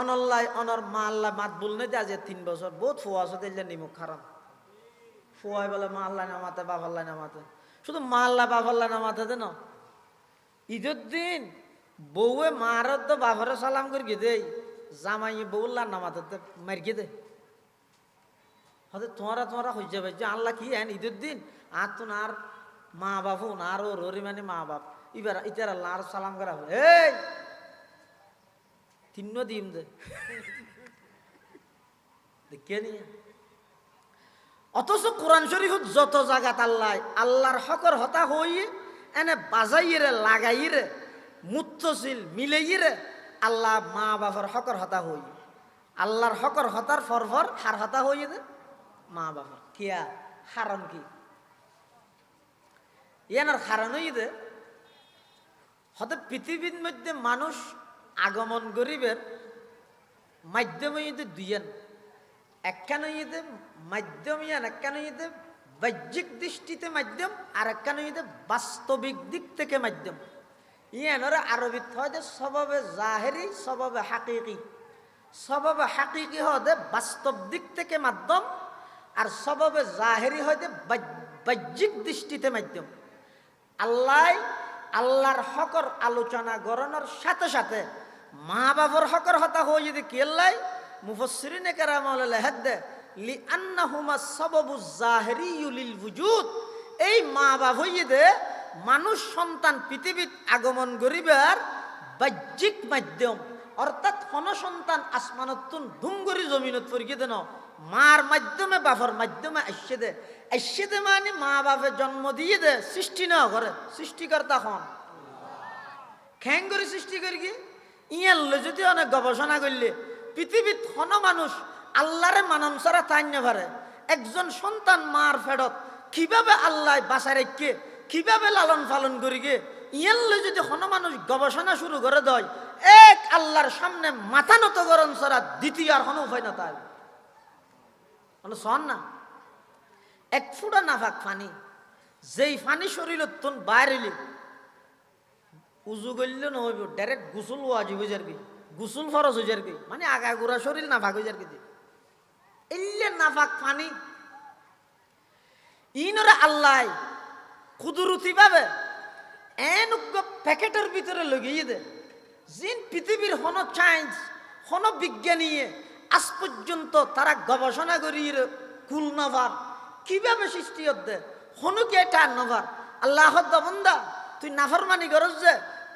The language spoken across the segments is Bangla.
অনল্লাই অনর মা আল্লাহ মাত বলনে যে আজ তিন বছর। বহুত ফোয়া আছে দিলে নিমুখ খারাপ। ফোয়াই বলে মা আল্লাহ নামাতে বাপ আল্লাহ নামাতে শুধু মা আল্লাহ বাপ আল্লাহ নামাতে দে না ঈদের দিন বউয়ে মার তো বাপরে সালাম করে দেই জামাই বউল্লাহ নামাতে দে, মারিয়ে দে। হতে তোমারা তোমারা হয়ে যাবে যে আল্লাহ কি হেন? ঈদের দিন আর তো আর মা বাপ আর ওর মানে মা বাপ। এবার ইতার আল্লাহ আর সালাম করা হবে এই! দেখে নিয়ে অথচ কোরআন শরীফ যত জায়গাত আল্লাহ, আল্লাহর হকর হতা হই, এনে বাজাইরে, লাগাইরে মুত্তশীল মিলেইরে আল্লাহ মা বাবার হকর হতা হই। আল্লাহর হকর হতার ফরফর হার হতা হই দে মা বাবার। কিয়া? হারণ কি? ইয়ানার হারণই দে হতে পৃথিবীর মধ্যে মানুষ আগমন গরিবের মাধ্যমে যদি দুইয়েন, একখান ইয়েতে মাধ্যম ইয়ান, একখান ইয়েতে বাহ্যিক দৃষ্টিতে মাধ্যম আর একখান ইয়েতে বাস্তবিক দিক থেকে মাধ্যম। ইয়ানোর আরবিত হয় যে স্বভাবে জাহেরি স্বভাবে হাকিকি। স্বভাবে হাকিকি হতে বাস্তব দিক থেকে মাধ্যম আর স্বভাবে জাহেরি যে বাহ্যিক দৃষ্টিতে মাধ্যম। আল্লাহ, আল্লাহর হকর আলোচনা গড়ানোর সাথে সাথে মা বাবার হকর হতা হয়ে যদি কি আল্লাহ মুফসরিনে কেরাম হেদ্দে লি আন্নাহুমা সবাবু জাহেরিয়ু লিল বুজুদ। এই মা বাপ হইয়ে মানুষ সন্তান পৃথিবীত আগমন করিবার বাহ্যিক মাধ্যম, অর্থাৎ হন সন্তান আসমানতুন ধুমগরি জমিনত পরিকে দেন। মার মাধ্যমে, বাপর মাধ্যমে আসছে দে। আসছে দে মানে মা বাপে জন্ম দিয়ে দে, সৃষ্টি না করে, সৃষ্টিকর্তা হন। খ্যাং করে সৃষ্টি করি কি? ইয়াল্লে যদি অনেক গবেষণা করলে, পৃথিবীত হন মানুষ আল্লাহরে মানন ছাড়া তাইন্য পারে। একজন সন্তান মার ফেরত কীভাবে আল্লাহ বাসা রেখে, কীভাবে লালন পালন করি গে ইয়াল্লে যদি হন মানুষ গবেষণা শুরু করে দেয়, এক আল্লাহর সামনে মাথা নত গরম ছাড়া দ্বিতীয় আর হন উপায় না তাই মানে শোন না, এক ফুটা নাফাক ফানি যেই ফানি শরীর তুন বাইরে উজু করলে নহব ডাইরেক্ট গুসুল ওয়াজিব হয়ে যাবি, গুসুল ফরজ হয়ে যাবি মানে আগা গোড়া শরীর নাফাক হয়ে যাবি। এলে নাফাক পানি ইনরে আল্লাহ কুদুরুতি পাবে এন প্যাকেটের ভিতরে লগিয়ে দে। জিন পৃথিবীর হন সায়েন্স হন বিজ্ঞানীয়ে আজ পর্যন্ত তারা গবেষণা করি কুল নভার কীভাবে সৃষ্টি হতে? হনু কি এটা নভার আল্লাহ বন্দা, তুই নাফরমানি করস যে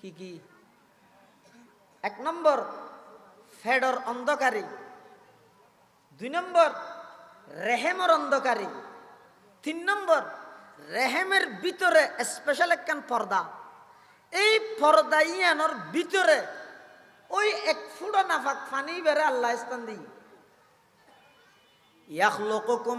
কি কি? এক নম্বর, ফেডর অন্ধকারী। দুই নম্বর, রেহেমর অন্ধকারী। তিন নম্বর, রেহেমের ভিতরে স্পেশাল একখান পর্দা। এই পর্দা ইয়ানোর ভিতরে ওই এক ফুটা নাফাক ফানি বেড়ে আল্লাহ স্থান দিই। ইয়াখলুকুকুম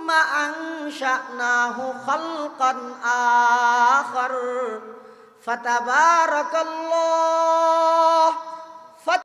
ثم أنشأناه خلقا آخر فتبارك الله